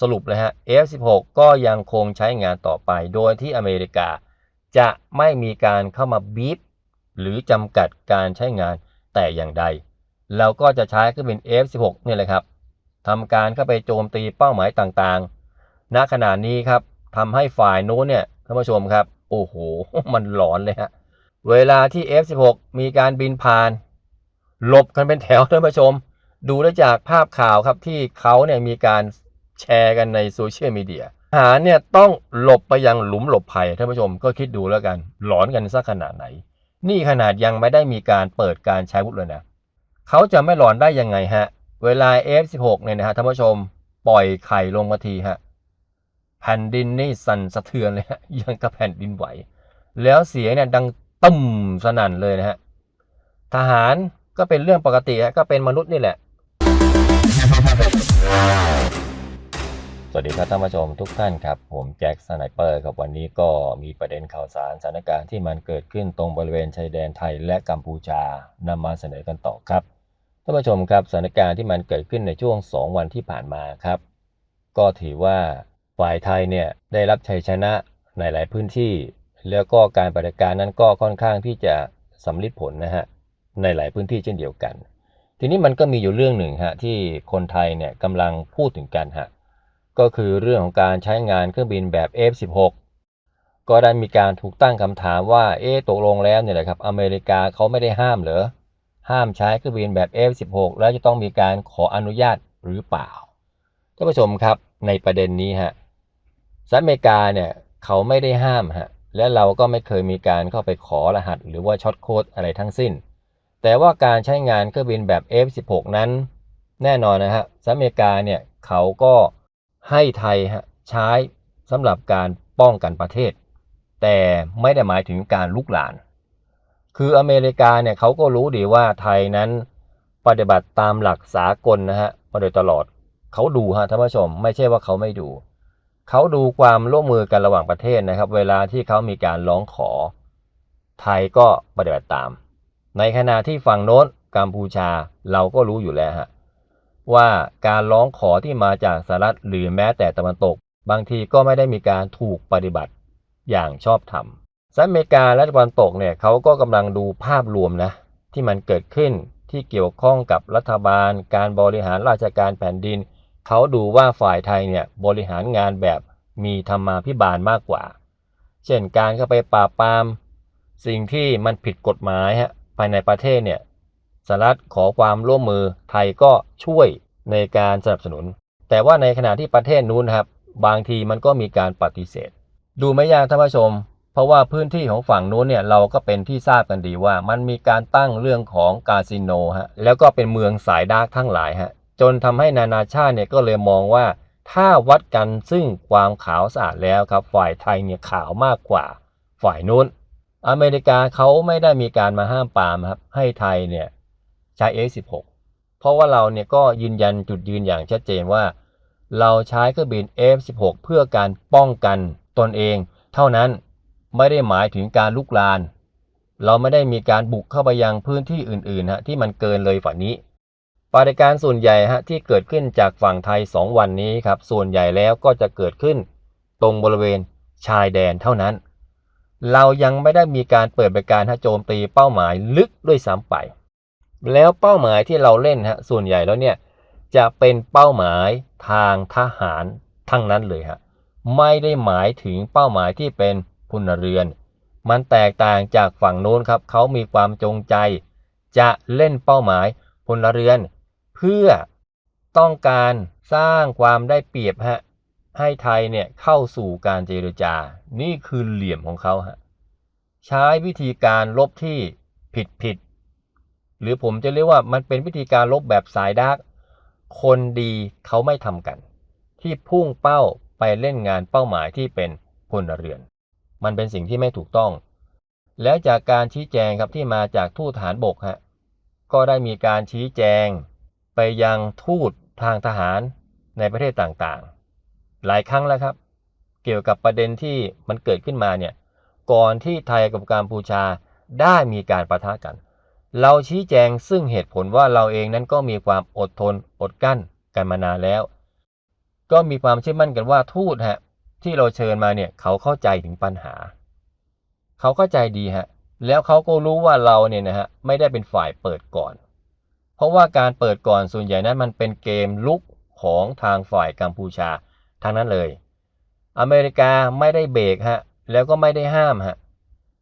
สรุปเลยฮะ F16 ก็ยังคงใช้งานต่อไป โดยที่อเมริกาจะไม่มีการเข้ามาบีบหรือจำกัดการใช้งานแต่อย่างใด เราก็จะใช้เครื่องบิน F16 นี่แหละครับทำการเข้าไปโจมตีเป้าหมายต่างๆ ณ ขณะนี้ครับทำให้ฝ่ายโน้นเนี่ยท่านผู้ชมครับ โอ้โห มันหลอนเลยฮะ เวลาที่ F16 มีการบินผ่าน หลบกันเป็นแถวท่านผู้ชม ดูได้จากภาพข่าวครับที่เขาเนี่ยมีการ แชร์กันในโซเชียลมีเดียทหารเนี่ยต้องหลบไปยังหลุมหลบภัยท่านผู้ชมก็คิดดูแล้วกัน หลอนกันสักขนาดไหน นี่ขนาดยังไม่ได้มีการเปิดการใช้วุธเลยนะเขาจะไม่หลอนได้ยังไงฮะ เวลา F16 เนี่ยนะฮะท่านผู้ชมปล่อยไข่ลงมาทีฮะแผ่นดินนี่สั่นสะเทือนเลยฮะยังกับแผ่นดินไหว แล้วเสียงเนี่ยดังตึมสนั่นเลยนะฮะทหารก็เป็นเรื่องปกติฮะก็เป็นมนุษย์นี่แหละ วัสดีครับท่านผู้ชมทุกท่านครับ ผมแจ็คสไนเปอร์ครับวันนี้ก็มีประเด็นข่าวสารสถานการณ์ที่มันเกิดขึ้นตรงบริเวณชายแดนไทยและกัมพูชานำมาเสนอกันต่อครับท่านผู้ชมครับสถานการณ์ที่มันเกิดขึ้นในช่วง 2 วันที่ผ่านมาครับ ก็ถือว่าฝ่ายไทยเนี่ยได้รับชัยชนะในหลายพื้นที่ แล้วก็การปฏิบัติการนั้นก็ค่อนข้างที่จะสำลิดผลนะฮะในหลายพื้นที่เช่นเดียวกัน ทีนี้มันก็มีอยู่เรื่องหนึ่งฮะที่คนไทยเนี่ยกำลังพูดถึงกันฮะ ก็คือเรื่องของการใช้งานเครื่องบินแบบ F16 ก็ได้มีการถูกตั้งคำถามว่า เอ๊ะตกลงแล้วเนี่ยแหละครับ อเมริกาเขาไม่ได้ห้ามเหรอ ห้ามใช้เครื่องบินแบบ F16 แล้วจะต้องมีการขออนุญาตหรือเปล่า ท่านผู้ชมครับ ในประเด็นนี้ฮะ สหรัฐอเมริกาเนี่ยเขาไม่ได้ห้ามฮะ และเราก็ไม่เคยมีการเข้าไปขอรหัส หรือว่าช็อตโค้ดอะไรทั้งสิ้น แต่ว่าการใช้งานเครื่องบินแบบ F16 นั้น แน่นอนนะฮะ สหรัฐอเมริกาเนี่ยเขาก็ ให้ไทยฮะใช้สำหรับการป้องกันประเทศ แต่ไม่ได้หมายถึงการลุกลาน คืออเมริกาเนี่ยเขาก็รู้ดีว่าไทยนั้นปฏิบัติตามหลักสากลนะฮะมาโดยตลอดเขาดูฮะท่านผู้ชม ไม่ใช่ว่าเขาไม่ดูเขาดูความร่วมมือกันระหว่างประเทศนะครับ เวลาที่เขามีการร้องขอ ไทยก็ปฏิบัติตาม ในขณะที่ฝั่งโน้นกัมพูชาเราก็รู้อยู่แล้วฮะ ว่าการร้องขอที่มาจากสหรัฐหรือแม้แต่ตะวันตก บางทีก็ไม่ได้มีการถูกปฏิบัติอย่างชอบธรรมสหรัฐอเมริกาและตะวันตกเนี่ยเขาก็กำลังดูภาพรวมนะที่มันเกิดขึ้นที่เกี่ยวข้องกับรัฐบาล การบริหารราชการแผ่นดิน เขาดูว่าฝ่ายไทยเนี่ยบริหารงานแบบมีธรรมาภิบาลมากกว่า เช่นการเข้าไปปราบปราม สิ่งที่มันผิดกฎหมายฮะภายในประเทศเนี่ย สหรัฐขอความร่วมมือไทยก็ช่วยในการสนับสนุน แต่ว่าในขณะที่ประเทศนู้นครับ บางทีมันก็มีการปฏิเสธ ดูไม่ยากท่านผู้ชม เพราะว่าพื้นที่ของฝั่งนู้นเนี่ยเราก็เป็นที่ทราบกันดีว่า มันมีการตั้งเรื่องของคาสิโนฮะแล้วก็เป็นเมืองสายดาร์กทั้งหลายฮะจนทำให้นานาชาติเนี่ยก็เลยมองว่าถ้าวัดกันซึ่งความขาวสะอาดแล้วครับ ฝ่ายไทยเนี่ยขาวมากกว่า ฝ่ายนู้น อเมริกาเขาไม่ได้มีการมาห้ามปามครับ ให้ไทยเนี่ย ใช้ F16 เพราะว่าเราเนี่ยก็ยืนยันจุดยืนอย่างชัดเจนว่า เราใช้เครื่องบิน F16 เพื่อการป้องกันตนเอง เท่านั้นไม่ได้หมายถึงการลุกลาน เราไม่ได้มีการบุกเข้าไปยังพื้นที่อื่นๆฮะที่มันเกินเลยฝ่านี้ปฏิการส่วนใหญ่ฮะที่เกิดขึ้นจากฝั่งไทย 2 วันนี้ครับ ส่วนใหญ่แล้วก็จะเกิดขึ้นตรงบริเวณชายแดนเท่านั้น เรายังไม่ได้มีการเปิดบริการฮะโจมตีเป้าหมายลึกด้วยซ้ำไป แล้วเป้าหมายที่เราเล่นฮะส่วนใหญ่แล้วเนี่ยจะเป็นเป้าหมายทางทหารทั้งนั้นเลยฮะไม่ได้หมายถึงเป้าหมายที่เป็นพลเรือน มันแตกต่างจากฝั่งโน้นครับเขามีความจงใจ จะเล่นเป้าหมายพลเรือน เพื่อต้องการสร้างความได้เปรียบฮะให้ไทยเนี่ยเข้าสู่การเจรจา นี่คือเหลี่ยมของเขาฮะใช้วิธีการลบที่ผิดผิด หรือผมจะเรียกว่ามันเป็นวิธีการลบแบบสายดาร์กคนดีเขาไม่ทำกัน ที่พุ่งเป้าไปเล่นงานเป้าหมายที่เป็นพลเรือน มันเป็นสิ่งที่ไม่ถูกต้อง แล้วจากการชี้แจงครับที่มาจากทูตทหารบกฮะก็ได้มีการชี้แจง ไปยังทูตทางทหารในประเทศต่างๆ หลายครั้งแล้วครับ เกี่ยวกับประเด็นที่มันเกิดขึ้นมาเนี่ยก่อนที่ไทยกับกัมพูชาได้มีการประทะกัน เราชี้แจงซึ่งเหตุผลว่าเราเองนั้นก็มีความอดทนอดกั้นกันมานานแล้ว ก็มีความเชื่อมั่นกันว่าทูตฮะที่เราเชิญมาเนี่ยเขาเข้าใจถึงปัญหา เขาเข้าใจดีฮะแล้วเขาก็รู้ว่าเราเนี่ยนะฮะไม่ได้เป็นฝ่ายเปิดก่อน เพราะว่าการเปิดก่อนส่วนใหญ่นั้นมันเป็นเกมลุกของทางฝ่ายกัมพูชาทางนั้นเลย อเมริกาไม่ได้เบรกฮะแล้วก็ไม่ได้ห้ามฮะ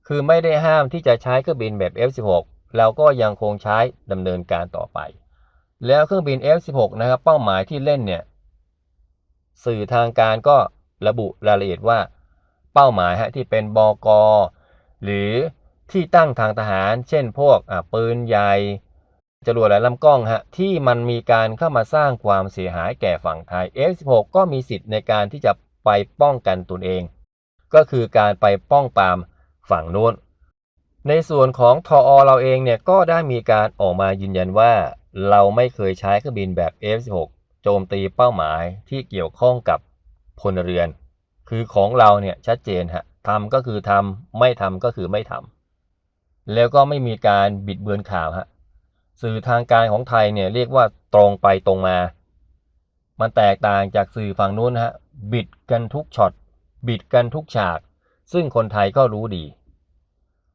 คือไม่ได้ห้ามที่จะใช้เครื่องบินแบบ F16 เราก็ยังคงใช้ดำเนินการต่อไป แล้วเครื่องบิน F16 นะครับเป้าหมายที่เล่นเนี่ยสื่อทางการก็ระบุรายละเอียดว่า เป้าหมายฮะที่เป็นบกหรือที่ตั้งทางทหาร เช่นพวกปืนใหญ่จรวดและลำกล้องฮะที่มันมีการเข้ามาสร้างความเสียหายแก่ฝั่งไทย F16 ก็มีสิทธิ์ในการที่จะไปป้องกันตนเอง ก็คือการไปป้องปรามฝั่งโน้น ในส่วนของทออเราเองเนี่ยก็ได้มีการออกมายืนยันว่า เราไม่เคยใช้เครื่องบินแบบ F16 โจมตีเป้าหมายที่เกี่ยวข้องกับพลเรือน คือของเราเนี่ยชัดเจนฮะทำก็คือทำไม่ทำก็คือไม่ทำแล้วก็ไม่มีการบิดเบือนข่าวฮะสื่อทางการของไทยเนี่ยเรียกว่าตรงไปตรงมา มันแตกต่างจากสื่อฝั่งนู้นฮะบิดกันทุกช็อตบิดกันทุกฉาก ซึ่งคนไทยก็รู้ดี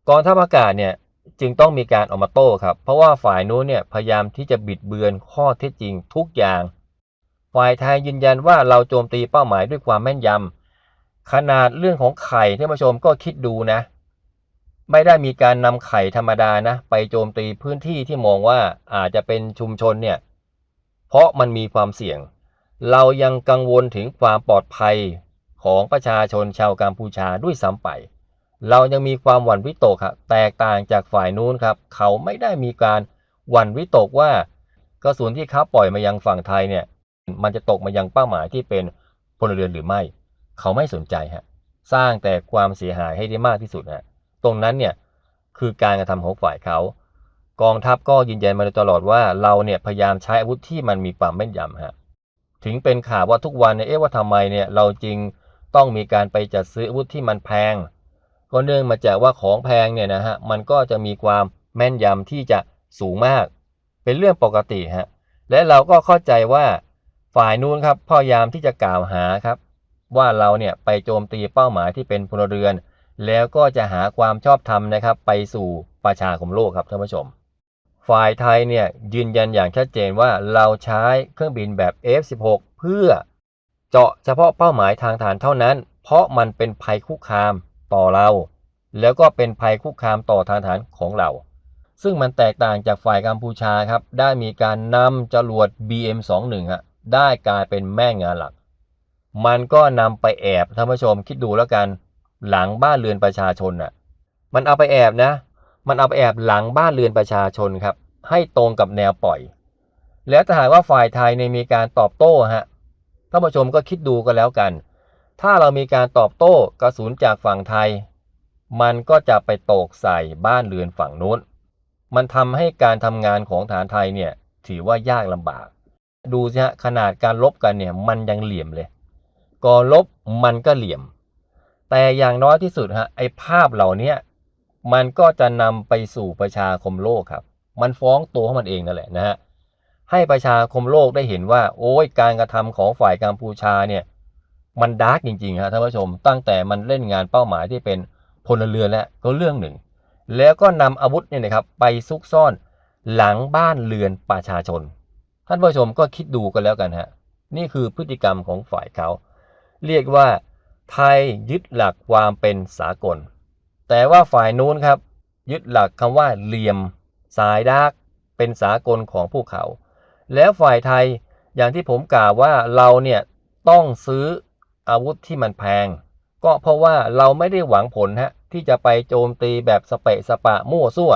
กองทัพอากาศเนี่ยจึงต้องมีการออกมาโต้ครับ เพราะว่าฝ่ายนู้นเนี่ยพยายามที่จะบิดเบือนข้อเท็จจริงทุกอย่าง ฝ่ายไทยยืนยันว่าเราโจมตีเป้าหมายด้วยความแม่นยำขนาดเรื่องของไข่ท่านผู้ชมก็คิดดูนะ ไม่ได้มีการนำไข่ธรรมดานะ ไปโจมตีพื้นที่ที่มองว่าอาจจะเป็นชุมชนเนี่ย เพราะมันมีความเสี่ยง เรายังกังวลถึงความปลอดภัยของประชาชนชาวกัมพูชาด้วยซ้ำไป เรายังมีความหวั่นวิตกครับแตกต่างจากฝ่ายนู้นครับ เขาไม่ได้มีการหวั่นวิตกว่ากระสุนที่เขาปล่อยมายังฝั่งไทยเนี่ย มันจะตกมายังเป้าหมายที่เป็นพลเรือนหรือไม่ เขาไม่สนใจฮะสร้างแต่ความเสียหายให้ได้มากที่สุดฮะตรงนั้นเนี่ยคือการกระทำของฝ่ายเขา กองทัพก็ยืนยันมาตลอดว่าเราเนี่ยพยายามใช้อาวุธที่มันมีความแม่นยำฮะถึงเป็นข่าวว่าทุกวันเนี่ยเอ๊ะว่าทำไมเนี่ยเราจริงต้องมีการไปจัดซื้ออาวุธที่มันแพง ก็เนื่องมาจากว่าของแพงเนี่ยนะฮะมันก็จะมีความแม่นยำที่จะสูงมาก เป็นเรื่องปกติฮะและเราก็เข้าใจว่าฝ่ายนู้นครับพยายามที่จะกล่าวหาครับ ว่าเราเนี่ยไปโจมตีเป้าหมายที่เป็นพลเรือน แล้วก็จะหาความชอบธรรมนะครับ ไปสู่ประชาคมโลกครับท่านผู้ชม ฝ่ายไทยเนี่ยยืนยันอย่างชัดเจนว่าเราใช้เครื่องบินแบบ F16 เพื่อเจาะเฉพาะเป้าหมายทางฐานเท่านั้น เพราะมันเป็นภัยคุกคาม ต่อเรา แล้วก็เป็นภัยคุกคามต่อทางฐานของเรา ซึ่งมันแตกต่างจากฝ่ายกัมพูชาครับ ได้มีการนำจรวด BM21 ฮะได้กลายเป็นแม่งานหลัก มันก็นำไปแอบท่านผู้ชมคิดดูแล้วกัน หลังบ้านเรือนประชาชนน่ะ มันเอาไปแอบนะ มันเอาไปแอบหลังบ้านเรือนประชาชนครับ ให้ตรงกับแนวปล่อย แล้วถ้าหากว่าฝ่ายไทยในมีการตอบโต้ฮะท่านผู้ชมก็คิดดูกันแล้วกัน ถ้าเรามีการตอบโต้กระสุนจากฝั่งไทย มันก็จะไปตกใส่บ้านเรือนฝั่งนู้น มันทำให้การทำงานของฐานไทยเนี่ยถือว่ายากลำบาก ดูสิฮะขนาดการลบกันเนี่ยมันยังเหลี่ยมเลยก่อนลบมันก็เหลี่ยม แต่อย่างน้อยที่สุดฮะไอ้ภาพเหล่านี้มันก็จะนำไปสู่ประชาคมโลกครับ มันฟ้องตัวของมันเองนั่นแหละนะฮะให้ประชาคมโลกได้เห็นว่า โอ้ยการกระทำของฝ่ายกัมพูชาเนี่ย มันดาร์กจริงๆครับท่านผู้ชม ตั้งแต่มันเล่นงานเป้าหมายที่เป็นพลเรือนแล้วก็เรื่องหนึ่ง แล้วก็นำอาวุธเนี่ยนะครับไปซุกซ่อนหลังบ้านเรือนประชาชน ท่านผู้ชมก็คิดดูกันแล้วกันฮะนี่คือพฤติกรรมของฝ่ายเขา เรียกว่าไทยยึดหลักความเป็นสากล แต่ว่าฝ่ายนู้นครับ ยึดหลักคำว่าเหลี่ยม สายดาร์กเป็นสากลของพวกเขา แล้วฝ่ายไทยอย่างที่ผมกล่าวว่าเราเนี่ยต้องซื้อ อาวุธที่มันแพง ก็เพราะว่าเราไม่ได้หวังผลฮะที่จะไปโจมตีแบบสเปะสปะมั่วซั่ว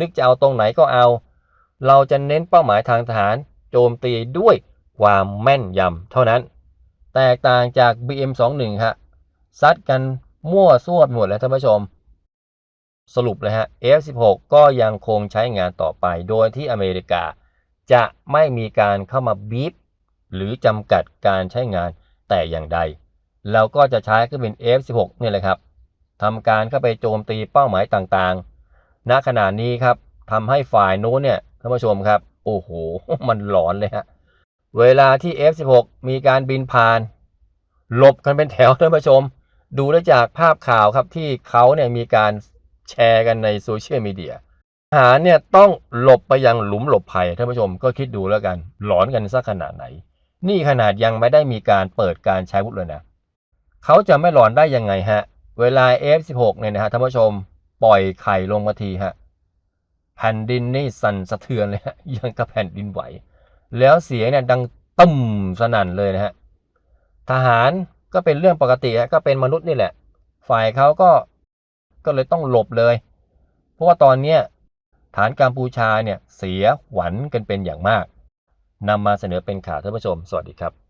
นึกจะเอาตรงไหนก็เอา เราจะเน้นเป้าหมายทางทหาร โจมตีด้วยความแม่นยำเท่านั้น แตกต่างจาก BM21 ฮะซัดกันมั่วซั่วหมดแล้วท่านผู้ชม สรุปเลยฮะ F16 ก็ยังคงใช้งานต่อไป โดยที่อเมริกา จะไม่มีการเข้ามาบีบหรือจำกัดการใช้งานแต่อย่างใด เราก็จะใช้เครื่องบิน F16 นี่แหละครับทำการเข้าไปโจมตีเป้าหมายต่างๆ ณ ขณะนี้ครับทำให้ฝ่ายโน้นเนี่ยท่านผู้ชมครับ โอ้โห มันหลอนเลยฮะ เวลาที่ F16 มีการบินผ่าน หลบกันเป็นแถวท่านผู้ชม ดูได้จากภาพข่าวครับที่เขาเนี่ยมีการแชร์กันในโซเชียลมีเดียทหารเนี่ยต้องหลบไปยังหลุมหลบภัยท่านผู้ชมก็คิดดูแล้วกัน หลอนกันสักขนาดไหน นี่ขนาดยังไม่ได้มีการเปิดการใช้วุธเลยนะ เขาจะไม่หลอนได้ยังไงฮะ เวลา F16 เนี่ยนะฮะท่านผู้ชมปล่อยไข่ลงมาทีฮะ แผ่นดินนี่สั่นสะเทือนเลยฮะยังกับแผ่นดินไหว แล้วเสียงเนี่ยดังตึ้มสนั่นเลยนะฮะ ทหารก็เป็นเรื่องปกติฮะก็เป็นมนุษย์นี่แหละ ฝ่ายเขาก็ก็เลยต้องหลบเลย เพราะว่าตอนเนี้ยฐานกัมพูชาเนี่ยเสียหวันกันเป็นอย่างมากนำมาเสนอเป็นข่าวท่านผู้ชม สวัสดีครับ